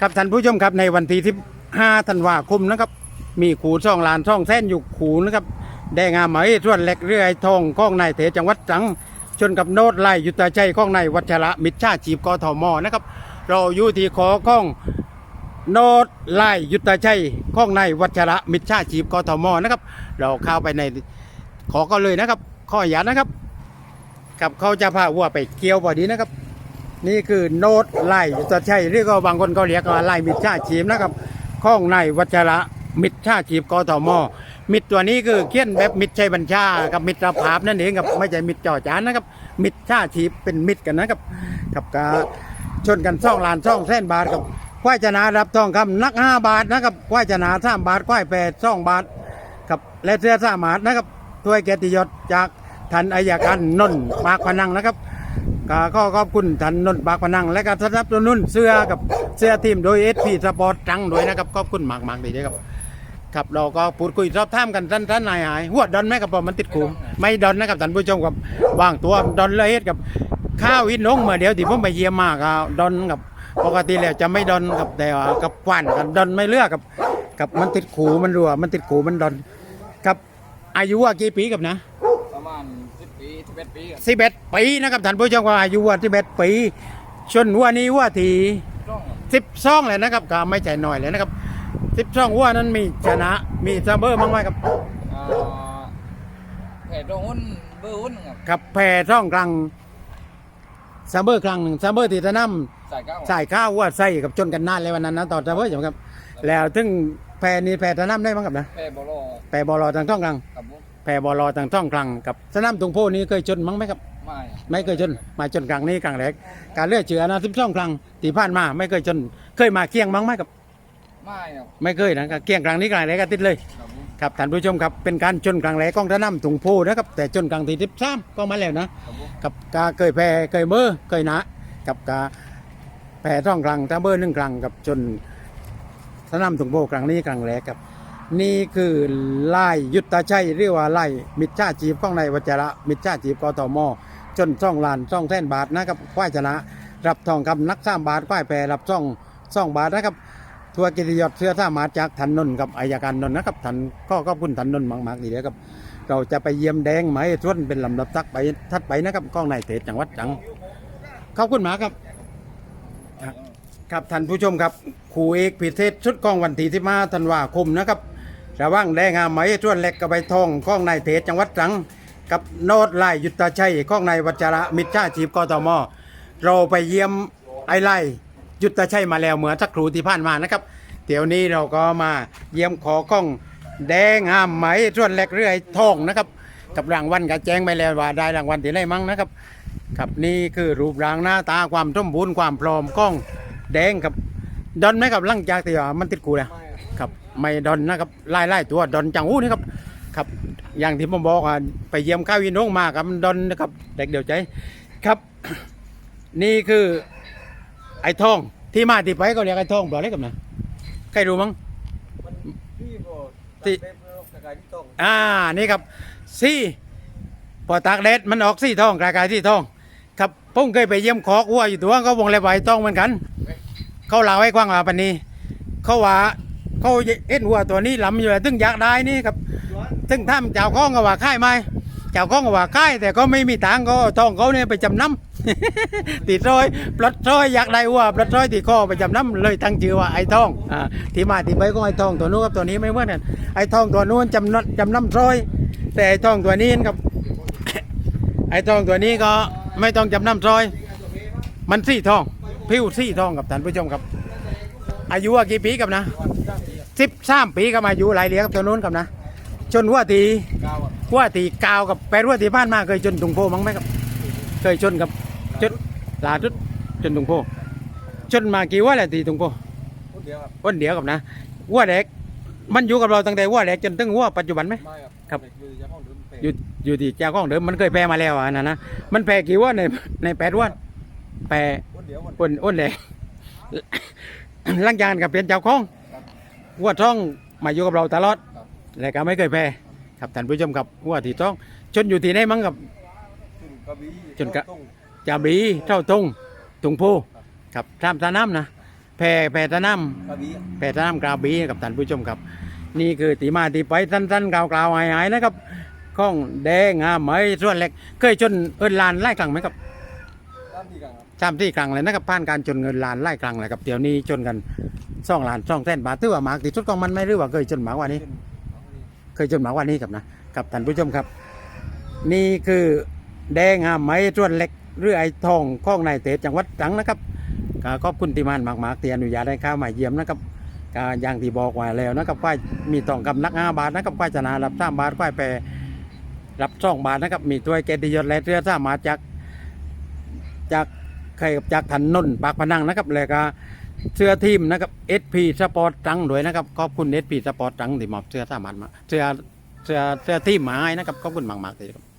ครับท่านผู้ชมครับในวันที่ที่5ธันวาคมนะครับ มีขูช่องลานช่องแส้นอยู่ขูนะครับได้งามไหมส่วนเล็กเรือไอ้ทองข้องนายเถจังหวัดตรังชนกับโนดไล่ยุตาใจข้องนายวัชระมิตรชาจีบกทมนะครับ เราอยู่ที่ขอข้องโนดไล่ยุตาใจข้องนายวัชระมิตรชาจีบกทมนะครับ เราเข้าไปในขอก็เลยนะครับ ข้ออนุญานะครับกับเขาจะพาวัวไปเกี่ยวพอดีนะครับ นี่คือโนดไล่ยุตาชัยหรือก็บางคนก็เรียกว่าไล่มิตรชาติจีบนะครับข้องในวัชระมิตรชาชีพกทมมิตรตัวนี้คือเขียนแบบมิตรชัยบัญชา กับมิตรภาพนั่นเองครับไม่ใช่มิตรจ่อจานนะครับ มิตรชาชีพเป็นมิตรกันนะครับกับกาชนกันซ่องลานซ่องแสนบาทกับควายชนะรับทองคำนักห้าบาทนะครับควายชนะสามบาทควายแปดซ่องบาทกับและเสื้อสามบาทนะครับถ้วยเกียรติยศจากท่านอายการนนท์ปากพนังนะครับ ก็ขอขอบคุณท่านนนท์บากพนังและก็สนับสนุนเสื้อกับเสื้อทีมโดยเอสพีสปอร์ตจังด้วยนะครับขอบคุณมากมากๆเลยครับ ครับเราก็พูดคุยสอบถามกันสั้นๆนายหายหัวดอนไหมครับผมมันติดคุมไม่ดอนนะครับท่านผู้ชมครับวางตัวดอนเลยเฮ็ดกับข้าวอินลงเมื่อเดียวที่ผมไปเยี่ยมมากดอนกับปกติแล้วจะไม่ดอนกับแต่ว่ากับควันกับดอนไม่เลือกกับกับมันติดขูมันรัวมันติดขูมันดอนครับอายุว่ากี่ปีกับนะประมาณสิบปีสิบเอ็ดปีครับสิบเอ็ด ปีนะครับท่านผู้ชมว่าอายุว่าสิบเอ็ดปีชนหัวนี้หัว่าทีต้องสิบซองเลยนะครับก็ไม่ใช่น้อยเลยนะครับสิบซองหัวนั้นมีชนะมีเสมอมั้งไหมครับอ่าแผ่ตรงหุ้นเบอร์หุ้นครับกับแพ้ซ่องกลางเสมอครั้งหนึ่งเสมอที่ตะน้ใส่เก้าำใส่ข้าวหัว่าใส่กับจนกันนานเลยวันนั้นนะตอนเสมอใช่ไหมครับ แล้วถึงแพ้นี่แพ้ตะน้ำได้มั้งครับนะแผ่บอลโลแพ้บอลอทางช่องกลางกับบุ๊แพ้บอลอทางช่องกลางกับสนามตุงโพนี่เคยชนมั้งไหมครับ ไม่ไม่เคยชนมาชนกลางนี้กลางแรกการเลือกเชือนะสิบสองครั้งที่ผ่านมาไม่เคยชนเคยมาเกี้ยงมั้งไหมครับไม่ครับไม่เคยนะครับเกี้ยงกลางนี้กลางแรกก็ติดเลยกับบุ๊ครับท่านผู้ชมครับเป็นการชนกลางแรกของท่าน้ำถุงโพนะครับแต่ชนกลางที่สิบสามก็มาแล้วนะกับบุ๊กับกาเคยแพ้เคยเมื่อเคยหนะกับกาแพ้ท่องกลางถ้าเบอร์หนึ่งกลางกับจนสนามถุงโพกลางนี้กลางแรกครับ นี่คือไล่ยุทธชัยเรียกว่าไล่มิตรชาจีบของในายวัชระมิตรชาจีบกทม จนซ่องลานซ่องแท่นบาทนะครับควายชนะ รับทองคำนักสามบาทควายแปรรับซ่องซ่องบาทนะครับทัวร์กิติยศเสื้อสามาจากทันนนกับอายการนนนะครับทันก็ขอบคุณทันนนท์มากๆทีเดียวครับ เราจะไปเยี่ยมแดงไหมส่วนเป็นลำดับทักไปทัดไปนะครับกล้องในายเทศจังหวัดตรังขอบคุณมาครับ ครับท่านผู้ชมครับครูเอกพิเศษชุดกล้องวันที่ที่มาธันวาคมนะครับระว่างแดงงามไหมส่วนเล็กกับใบทองกล้องในายเทศจังหวัดตรัง กับโนดไล่ยุตชัยก้องในายวัชระมิตรชาชีพกทมเราไปเยี่ยมไอไล่ยุตชัยมาแล้วเหมือนสักครูที่ผ่านมานะครับ เดี๋ยวนี้เราก็มาเยี่ยมขอกล้องแดงงามไหมส่วนเล็กเรื่อยทองนะครับกับรางวัลก็แจ้งไปแล้วว่าได้รางวัลที่ไหนมั้งนะครับครับนี่คือรูปร่างหน้าตาความสมบูรณ์ความพร้อมกล้องแดงครับดอนไหมครับหลังจากที่ว่ามันติดกูแล้วครับไม่ดอนนะครับไล่ไล่ตัวดอนจังหู้นี่ครับ ครับ อย่างที่ผมบอกอะไปเยี่ยมข้าวยินโงมาครับมันดอนนะครับ เด็กเดียวใจครับ นี่คือไอ้ทองที่มาที่ไปก็เรียกไอ้ทองบอกได้กับนะใครรู้มั้งพี่โบที่เปกระจายที่ต้องอ่านี่ครับซี่พอตากแดดมันออกซี่ทองกลายกลายซี่ทอง ครับผมเคยไปเยี่ยมคอกวัวอยู่ตัวเขาวงเล็บไว้ต้องเหมือนกัน เขาเล่าให้กว้างว่าปันนี้ เขาว่าเขาเอ็นวัวตัวนี้ลำอยู่แล้วตึงอยากได้นี่ครับ ตึงทำเจ้าของก็ว่าค่ายไหมเจ้าของก็ว่าค่ายแต่ก็ไม่มีตังก็ต้องเขาเนี่ยไปจำนำติดรอยปลดรอยอยากได้วัวปลดรอยติดคอไปจำนำเลยตั้งชื่อว่าไอ้ทองอ่าที่มาที่ไปของไอ้ทองตัวนู้นกับตัวนี้ไม่เหมือนกันไอ้ทองตัวนู้นจำนำจำนำรอย แต่ไอ้ทองตัวนี้ครับไอ้ทองตัวนี้ก็ไม่ต้องจำนำรอย มันสี่ทองผิวสี่ทองกับท่านผู้ชมครับ อายุกี่ปีกับนะสิบสามปีกับอายุหลายเลี้ยงกับตัวนู้นกับนะ จนหัว่าตีเก้าอะหัว่าตีกาวกับแปดหัว่าตีบ้านมาเคยจนตุงโพมั้งไหมครับ เคยชนกับจนลาทุดจนตุงโพชนมากี่หัว่าแหละตีตุงโพคนเดียวครับวันเดียวกับนะหัว่าเด็กมันอยู่กับเราตั้งแต่หัว่าเด็กจนถึงหัว่าปัจจุบันไหม ไม่ครับครับเด็กอยู่จะห้องเดิมเปอยู่อยู่ที่เจ้าของเดิมมันเคยแพ้มาแล้วอะนะนะมันแพ้กี่หัว่าในในแปดหัว่าแพ้คนเดียวคนอ้นอ้นเลยหลังจากนั้นกับเป็นเจ้าของวัวท้องมาอยู่กับเราตลอดครับ และก็ไม่เคยแพ้ครับท่านผู้ชมครับวัวที่ท้องชนอยู่ที่ไหนมั้งกับ จุนกระบี่จุนกระ ต้องจาบรีเท่าตรงตุงโพครับตามสาน้ำนะแพร่แพร่ตะน้กระบี่ำแพร่ตะน้ำกราบีกับท่านผู้ชมครับ นี่คือตีมาตีไปสั้นๆกล่าวๆหายๆนะครับข้องแดงงามไหมส่วนเล็ก เคยชนเอินลานไล่กลางไหมครับตามที่กันครับสามที่กลางเลยนะครับผ่านการจนเงินล้านไล่กลางเลยครับเดี๋ยวนี้จนกันสองล้านสองแสนบาทถือว่ามากที่สุดของมันไหม่หรือว่าเคยจนมากกว่านี้ เคยจนมาว่านี้ครับนะครับท่านผู้ชมครับ นี่คือแดงงามไมส่วนเล็กหรือไอทองข้องในเตจังหวัดตรังนะครับกขอบคุณติมานมากๆที่อนุญาตให้ข้ามาเยี่ยมนะครับกอย่างที่บอกไว้แล้วนะครับว่ามีตองกำนักห้าบาทนะครับว่าจะนารับสามบาทว่าไปรับสองบาทนะครับมีตัวเกติยศและเรือสามาจากจากใครกับจากถนนปากพนังนะครับแล้วก็ เสื้อทีมนะครับ SP Sport ตังด้วยนะครับขอบคุณ SP Sport ตังที่มอบเสื้อสามารถมาเสื้อเสื้อเสื้อทีมมาให้นะครับขอบคุณมากๆเลยครับ